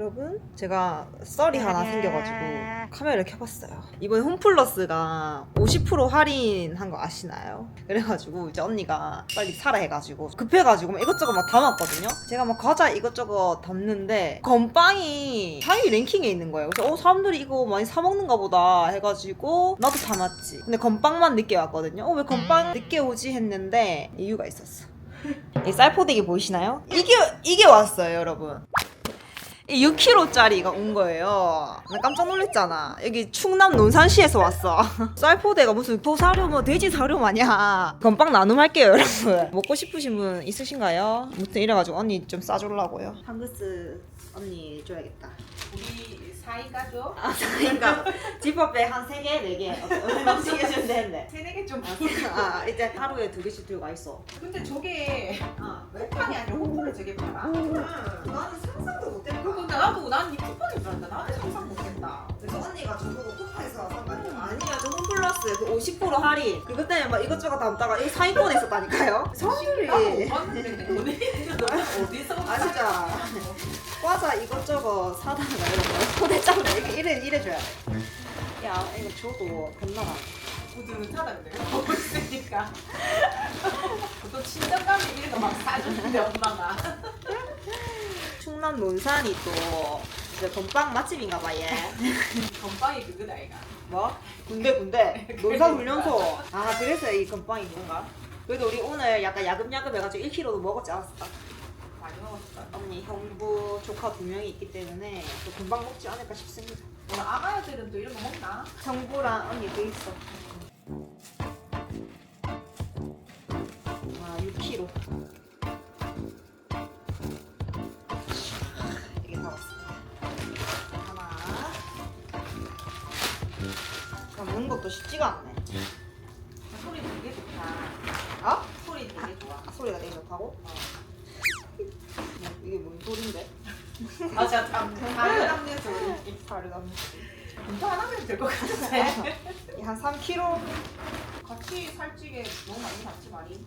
여러분 제가 썰이 하나 생겨가지고 카메라를 켜봤어요. 이번에 홈플러스가 50% 할인한 거 아시나요? 그래가지고 이제 언니가 빨리 사라 해가지고 급해가지고 막 이것저것 막 담았거든요. 제가 막 과자 이것저것 담는데 건빵이 상위 랭킹에 있는 거예요. 그래서 어 사람들이 이거 많이 사 먹는가 보다 해가지고 나도 담았지. 근데 건빵만 늦게 왔거든요. 어 왜 건빵 늦게 오지 했는데 이유가 있었어. 이 쌀포대기 보이시나요? 이게 이게 왔어요 여러분. 이 6kg짜리가 온 거예요. 나 깜짝 놀랐잖아. 여기 충남 논산시에서 왔어. 쌀포대가 무슨 도 사료 뭐 돼지 사료 마냥. 건빵 나눔할게요, 여러분. 먹고 싶으신 분 있으신가요? 아무튼 이래가지고 언니 좀 싸주려고요. 한그스 언니 줘야겠다. 우리 사이가 죠 아, 그러니까 지퍼백 한 3개, 4개. 얼마씩 해주면 되는데. 세네 개좀 아, 이제 하루에 두 개씩 들고 와 있어. 근데 저게 아, 쿠팡이 아니라 호프를 저게 팔아. 응. 나는 상상도 못했다. 그거 나도 난이 쿠팡인 줄 알았다. 나는 상상 못했다. 그래서 언니가 저보고 쿠팡에서 산다니까 아니야 저 홈플러스 그 50% 할인 그것 때문에 막 이것저것 담다가 이 상위권에 있었다니까요 사람들이 나도 못 봤는데 돈이 어디서 아 진짜 과자 이것저것 사다가 이런 거 포대장도 이렇게 이래, 이래줘야 돼 야 이거 줘도 겁나가 부드러하다 근데 보고 있으니까. 또 친정감이 이래서 막 사주는데 엄마가. 충남 논산이 또 진짜 건빵 맛집인가 봐 얘 건빵이 그거다 이가. 뭐? 군대 군대 논산 훈련소 아 그래서 이 건빵이 뭔가 그래도 우리 오늘 약간 야금야금 해가지고 1kg도 먹었지 않았을까? 언니 형부 조카 두 명이 있기 때문에 또 금방 먹지 않을까 싶습니다. 오늘 아가야들은 또 이런 거 먹나? 형부랑 언니 돼 있어. 아 6kg. 이게 나왔습니다. 하나. 먹는 것도 쉽지가 않네. 소리 되게 좋다. 아? 소리 되게 좋아. 아 소리가 되게 좋다고? 이게 뭔 소린데? 맞아, 담, 다리 담는 소리. 살을 담는 괜찮아 하면 될것 같은데. 한 3kg? 같이 살찌게 너무 많이 잡지 말이.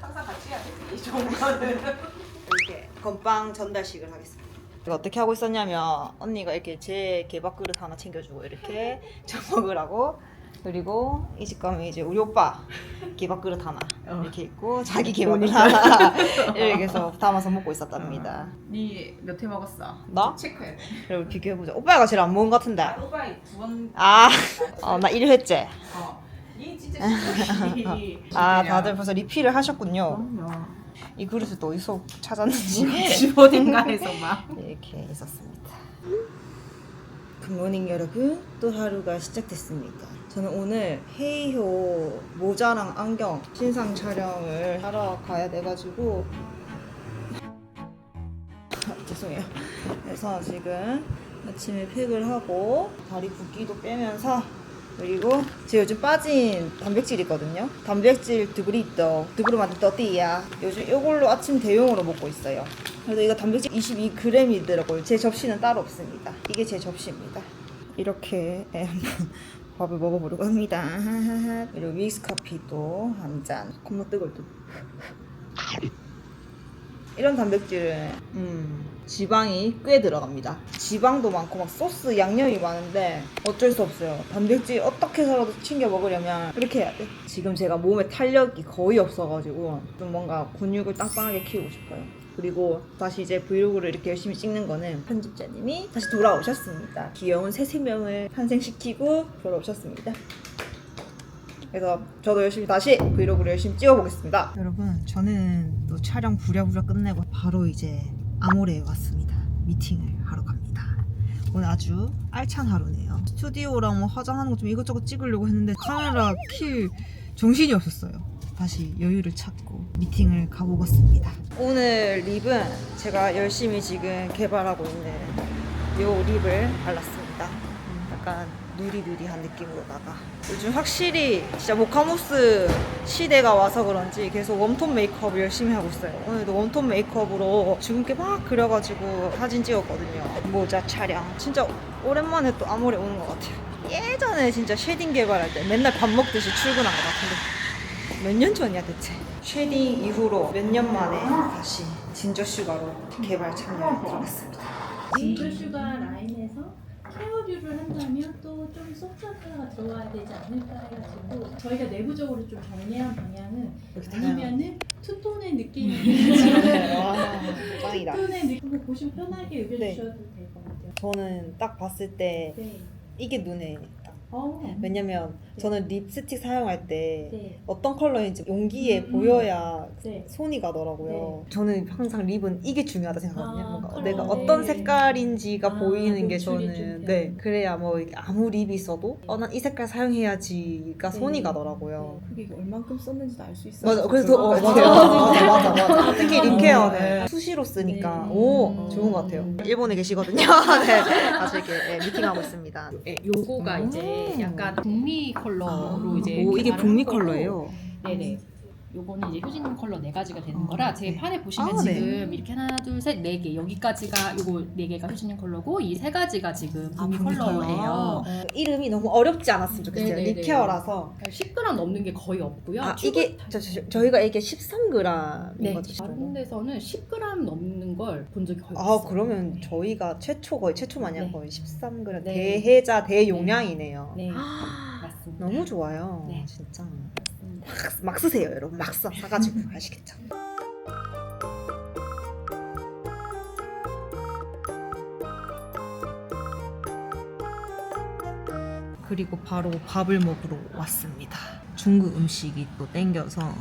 항상 같이 해야 되지, 이 정도는. 이렇게 건빵 전달식을 하겠습니다. 이거 어떻게 하고 있었냐면 언니가 이렇게 제 개밥 그릇 하나 챙겨주고 이렇게 저 먹으라고 그리고 이집 가면 이제 우리 오빠 개밥 그릇 하나 어. 이렇게 있고 자기 개밥 그릇 하나 이렇게 해서 담아서 먹고 있었답니다. 니 몇 회 먹었어? 나? 체크해. 그리고 비교해보자. 오빠가 제일 안 먹은 것 같은데. 나 오빠이 두 번. 아, 어, 나 1회째. 어. 니 진짜. 아, 다들 벌써 리필을 하셨군요. 그럼요. 이 그릇을 또 어디서 찾았는지. 집 어딘가에서 막. 이렇게 있었습니다. 굿모닝 여러분. 또 하루가 시작됐습니다. 저는 오늘 헤이호 모자랑 안경 신상 촬영을 하러 가야 돼가지고 아, 죄송해요. 그래서 지금 아침에 팩을 하고 다리 붓기도 빼면서 그리고 제가 요즘 빠진 단백질 있거든요. 단백질 드브리또, 드브로 만든 떠띠야. 요즘 이걸로 아침 대용으로 먹고 있어요. 그래서 이거 단백질 22g이더라고요. 제 접시는 따로 없습니다. 이게 제 접시입니다. 이렇게 예, 밥을 먹어보려고 합니다. 그리고 믹스 커피도 한 잔. 겁나 뜨거울 듯. 이런 단백질은 음, 지방이 꽤 들어갑니다. 지방도 많고 막 소스 양념이 많은데 어쩔 수 없어요. 단백질 어떻게 해서라도 챙겨 먹으려면 이렇게 해야 돼. 지금 제가 몸에 탄력이 거의 없어가지고 좀 뭔가 근육을 땅땅하게 키우고 싶어요. 그리고 다시 이제 브이로그를 이렇게 열심히 찍는 거는 편집자님이 다시 돌아오셨습니다. 귀여운 새 생명을 탄생시키고 돌아오셨습니다. 그래서 저도 열심히 다시 브이로그를 열심히 찍어보겠습니다. 여러분, 저는 또 촬영 부랴부랴 끝내고 바로 이제 아모레에 왔습니다. 미팅을 하러 갑니다. 오늘 아주 알찬 하루네요. 스튜디오랑 뭐 화장하는 거 좀 이것저것 찍으려고 했는데 카메라 킬 정신이 없었어요. 다시 여유를 찾고 미팅을 가보겠습니다. 오늘 립은 제가 열심히 지금 개발하고 있는 요 립을 발랐습니다. 음, 약간 누리누리한 느낌으로다가 요즘 확실히 진짜 모카모스 시대가 와서 그런지 계속 웜톤 메이크업을 열심히 하고 있어요. 오늘도 웜톤 메이크업으로 주근깨 막 그려가지고 사진 찍었거든요. 모자 촬영. 진짜 오랜만에 또 아모레 오는 것 같아요. 예전에 진짜 쉐딩 개발할 때 맨날 밥 먹듯이 출근한 것 같은데 몇 년 전이야 대체? 쉐딩 이후로 몇 년 만에 다시 진저 슈가로 개발 참여해 드리겠습니다. 진저 슈가 라인에서 케어류를 한다면 또 좀 소프트가 들어와야 되지 않을까 해가지고 저희가 내부적으로 좀 정리한 방향은 아니면은 투톤의 느낌이 와 짱이다. 투톤의 느낌을 보시면 편하게 네. 여겨주셔도 될 것 같아요. 저는 딱 봤을 때 네. 이게 눈에 딱 어. 왜냐면 저는 립스틱 사용할 때 네. 어떤 컬러인지 용기에 음. 보여야 네. 손이 가더라고요. 저는 항상 립은 이게 중요하다 생각하거든요. 아, 뭔가 컬러. 내가 네. 어떤 색깔인지가 아, 보이는 게 저는 좀 네. 그래야 뭐 아무 립이 있어도 어 난 이 색깔 사용해야지가 네. 손이 가더라고요. 그게 얼만큼 썼는지도 알수 있어. 맞아. 그래서 어, 맞아, 맞아, 맞아, 맞아. 특히 립케어는 수시로 쓰니까 네. 오 음. 좋은 것 같아요. 일본에 계시거든요. 네, 아주 이렇게 네, 미팅하고 있습니다. 네, 요거가 음. 이제 약간 북미 컬러로 이제 오 이게 개발을 북미 한 거고, 컬러예요. 네네. 요거는 이제 효진 컬러 네 가지가 되는 거라 제 네. 판에 보시면 아, 네. 지금 이렇게 하나 둘 셋 네 개 여기까지가 요거 네 개가 효진 컬러고 이 세 가지가 지금 북미 컬러예요. 어, 이름이 너무 어렵지 않았으면 좋겠어요. 네네네. 립케어라서. 10g 넘는 게 거의 없고요. 아 튜브- 이게 저, 저, 저희가 이게 13g인 네, 거죠. 다른 데서는 10g 넘는 걸 본 적이 거의 아 없어요. 그러면 저희가 최초 거의 최초 마냥 네. 거의 13g 네. 대해자 대용량이네요. 네, 맞습니다. 너무 좋아요. 네. 진짜. 막, 막 쓰세요 여러분. 막 써, 사가지고 아시겠죠? 그리고 바로 밥을 먹으러 왔습니다. 중국 음식이 또 땡겨서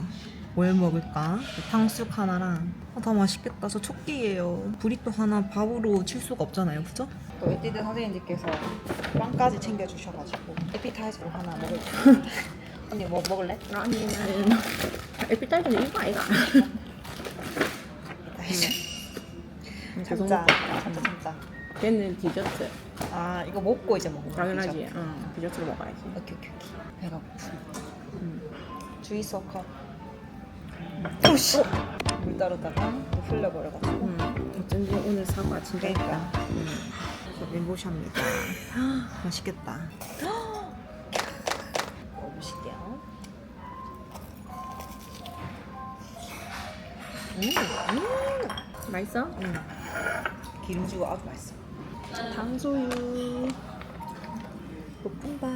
뭘 먹을까? 탕수육 하나랑 아, 다 맛있겠다. 저 첫끼예요. 브리또 하나 밥으로 칠 수가 없잖아요, 그죠? 또 에뛰드 선생님들께서 빵까지 챙겨주셔가지고 에피타이저를 하나 먹을게요. 언니 뭐 먹을래? 아니 나는 에피타이저는 이거 아이가. 참자, 참자, 참자. 걔는 디저트. 아 이거 먹고 이제 거 당연하지. 응. 디저트를 먹어야지. 오케이 오케이 오케이. 배가 고프. 음. 주이소 컵. 오씨. 물 따르다가 흘려버려가지고. 음. 어쩐지 오늘 사과 진짜 그러니까. 있다. 음. 저 멘보샤입니다. 맛있겠다. 음, 맛있어? 음. 기름지고 아주 맛있어. 당소유. 볶음밥.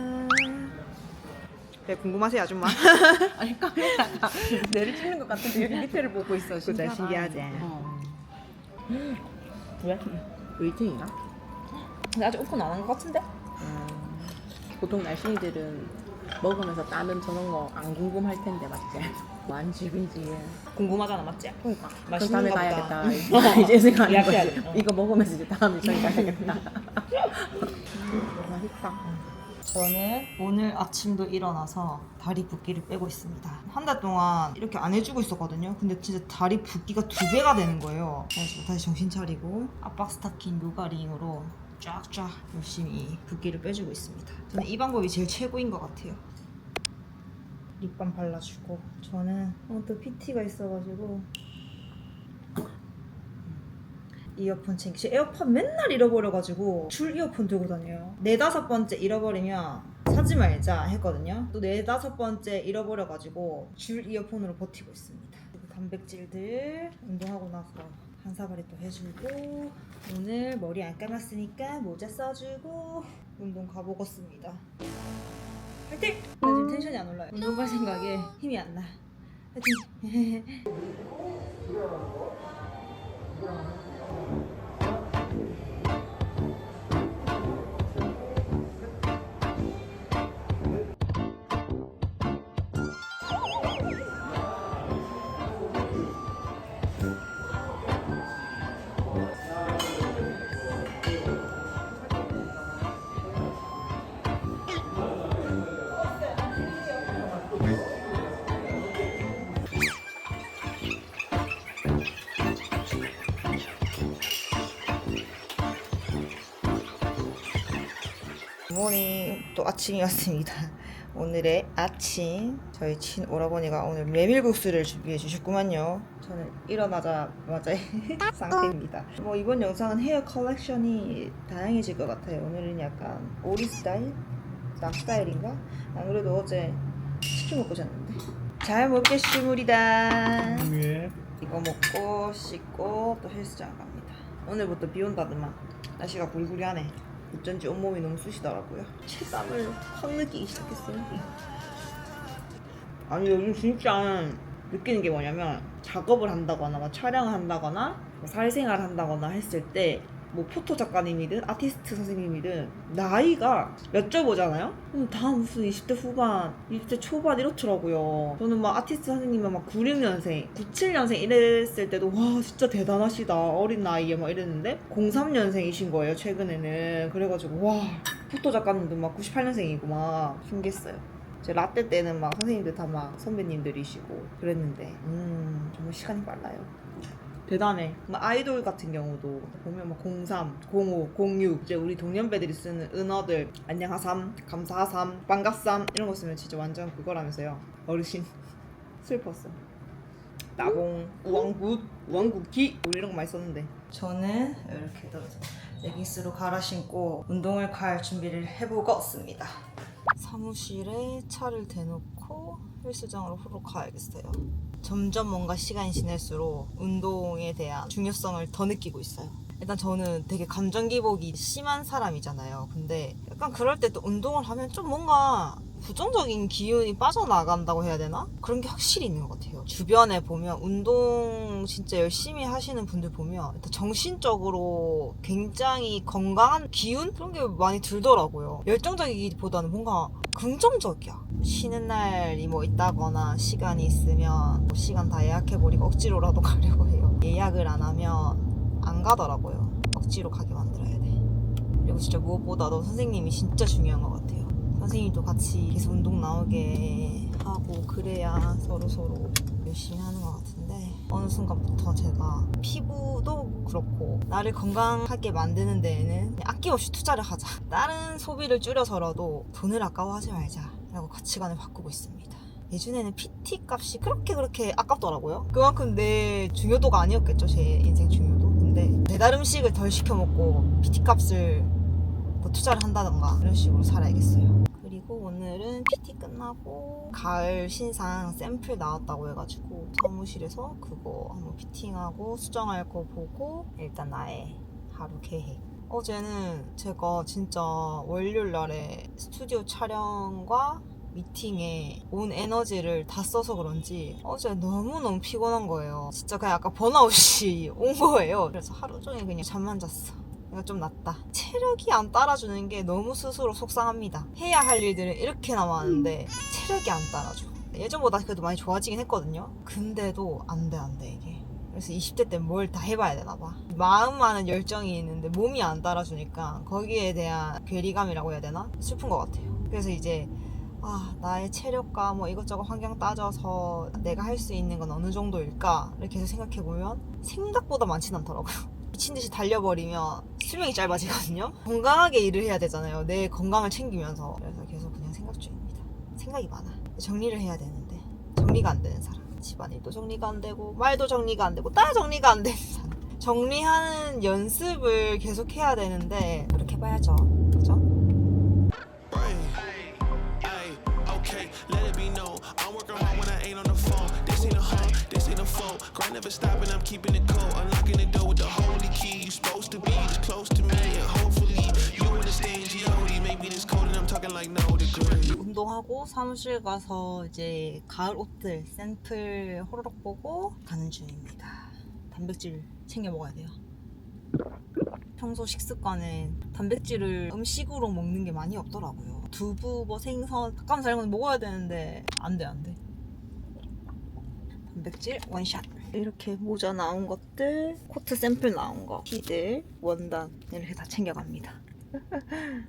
네 궁금하세요 아줌마? 아니 카메라가 내를 찍는 것 같은데 여기 밑에를 보고 있어. 그죠, 신기하지? 어. 왜? 웨이팅이나? 근데 아직 오픈 안 한 것 같은데? 보통 날씬이들은 먹으면서 다른 저런 거 안 궁금할 텐데 맞지? 완집이지. 궁금하잖아 맞지? 그러니까 맛있는 다음에 거보다. 가야겠다. 이제 생각하는 거지. 돼. 어. 이거 먹으면서 이제 다음에 저기 가야겠다. 맛있다. 저는 오늘 아침도 일어나서 다리 붓기를 빼고 있습니다. 한 달 동안 이렇게 안 해주고 있었거든요. 근데 진짜 다리 붓기가 두 배가 되는 거예요. 그래서 다시 정신 차리고 압박 스타킹 요가 링으로 쫙쫙 열심히 붓기를 빼주고 있습니다. 저는 이 방법이 제일 최고인 것 같아요. 립밤 발라주고. 저는 어, 또 PT가 있어가지고. 이어폰 챙기시. 에어팟 맨날 잃어버려가지고 줄 이어폰 들고 다녀요. 네다섯 번째 잃어버리면 사지 말자 했거든요. 또 네다섯 번째 잃어버려가지고 줄 이어폰으로 버티고 있습니다. 그리고 단백질들 운동하고 나서 한 사발이 또 해주고 오늘 머리 안 감았으니까 모자 써주고 운동 가보겠습니다 화이팅! 나 지금 텐션이 안 올라요 운동 갈 생각에 힘이 안 나 화이팅! 굿모닝 또 아침이 왔습니다. 오늘의 아침 저희 친 오라버니가 오늘 메밀국수를 준비해 주셨구만요. 저는 일어나자마자 상태입니다. 뭐 이번 영상은 헤어 컬렉션이 다양해질 것 같아요. 오늘은 약간 오리 스타일, 남 스타일인가? 안 그래도 어제 치킨 먹고 잤는데 잘 먹겠습니다. 예. 이거 먹고 씻고 또 헬스장 갑니다. 오늘부터 비 온다더만 날씨가 구리구리하네. 어쩐지 온몸이 너무 쑤시더라고요. 체감을 확 느끼기 시작했어요. 아니 요즘 진짜 느끼는 게 뭐냐면 작업을 한다거나 막 촬영을 한다거나 뭐 사회생활을 한다거나 했을 때 뭐 포토 작가님이든 아티스트 선생님이든 나이가 여쭤보잖아요? 그럼 다 무슨 20대 후반, 20대 초반 이렇더라고요. 저는 막 아티스트 선생님은 막 96년생, 97년생 이랬을 때도 와 진짜 대단하시다 어린 나이에 막 이랬는데 03년생이신 거예요 최근에는 그래가지고 와 포토 작가님도 막 98년생이고 막 신기했어요. 제 라떼 때는 막 선생님들 다 막 선배님들이시고 그랬는데 음 정말 시간이 빨라요. 대단해. 막 아이돌 같은 경우도 보면 막 03, 05, 06 이제 우리 동년배들이 쓰는 은어들 안녕하삼, 감사하삼, 반갑삼 이런 거 쓰면 진짜 완전 그거라면서요. 어르신 슬펐어. 나봉, 우왕굿, 우왕굿기 우리 이런 거 많이 썼는데 저는 이렇게 레깅스로 갈아 신고 운동을 갈 준비를 해보겠습니다. 사무실에 차를 대놓고 헬스장으로 후루 가야겠어요. 점점 뭔가 시간이 지날수록 운동에 대한 중요성을 더 느끼고 있어요. 일단 저는 되게 감정 기복이 심한 사람이잖아요. 근데 약간 그럴 때 또 운동을 하면 좀 뭔가 부정적인 기운이 빠져나간다고 해야 되나? 그런 게 확실히 있는 것 같아요. 주변에 보면 운동 진짜 열심히 하시는 분들 보면 일단 정신적으로 굉장히 건강한 기운? 그런 게 많이 들더라고요. 열정적이기보다는 뭔가 긍정적이야. 쉬는 날이 뭐 있다거나 시간이 있으면 뭐 시간 다 예약해버리고 억지로라도 가려고 해요. 예약을 안 하면 안 가더라고요. 억지로 가게 만들어야 돼. 그리고 진짜 무엇보다도 선생님이 진짜 중요한 것 같아요. 선생님도 같이 계속 운동 나오게 하고 그래야 서로 서로 열심히 하는 것 같은데 어느 순간부터 제가 피부도 그렇고 나를 건강하게 만드는 데에는 아낌없이 투자를 하자. 다른 소비를 줄여서라도 돈을 아까워하지 말자라고 가치관을 바꾸고 있습니다. 예전에는 PT 값이 그렇게 그렇게 아깝더라고요. 그만큼 내 중요도가 아니었겠죠, 제 인생 중요도. 근데 배달 음식을 덜 시켜 먹고 PT 값을 더 투자를 한다던가 이런 식으로 살아야겠어요. 그리고 오늘은 PT 끝나고 가을 신상 샘플 나왔다고 해가지고 사무실에서 그거 한번 피팅하고 수정할 거 보고 일단 나의 하루 계획. 어제는 제가 진짜 월요일 날에 스튜디오 촬영과 미팅에 온 에너지를 다 써서 그런지 어제 너무너무 피곤한 거예요. 진짜 그냥 약간 번아웃이 온 거예요. 그래서 하루 종일 그냥 잠만 잤어. 내가 좀 낫다. 체력이 안 따라주는 게 너무 스스로 속상합니다. 해야 할 일들은 이렇게 남았는데 체력이 안 따라줘. 예전보다 그래도 많이 좋아지긴 했거든요. 근데도 안 돼, 안 돼, 이게. 그래서 20대 때 뭘 다 해봐야 되나 봐. 마음만은 열정이 있는데 몸이 안 따라주니까 거기에 대한 괴리감이라고 해야 되나? 슬픈 것 같아요. 그래서 이제 아, 나의 체력과 뭐 이것저것 환경 따져서 내가 할 수 있는 건 어느 정도일까를 계속 생각해보면 생각보다 많진 않더라고요. 미친 듯이 달려버리면 수명이 짧아지거든요. 건강하게 일을 해야 되잖아요. 내 건강을 챙기면서. 그래서 계속 그냥 생각 중입니다. 생각이 많아. 정리를 해야 되는데 정리가 안 되는 사람. 집안일도 정리가 안 되고 말도 정리가 안 되고 다 정리가 안 되는 사람. 정리하는 연습을 계속 해야 되는데 그렇게 봐야죠. Grind never stopping, I'm keeping it cold. Unlocking the door with the holy key. You supposed to be this close to me, and hopefully you understand G.O.D. Maybe this cold and I'm talking like no degree. 운동하고 사무실 가서 이제 가을 옷들 샘플 호로록 보고 가는 중입니다. 단백질 챙겨 먹어야 돼요. 평소 식습관에 단백질을 음식으로 먹는 게 많이 없더라고요. 두부, 뭐 생선, 닭가슴살 이런 거 먹어야 되는데 안 돼, 안 돼. 단백질 원샷. 이렇게 모자 나온 것들, 코트 샘플 나온 거, 티들, 원단 이렇게 다 챙겨갑니다.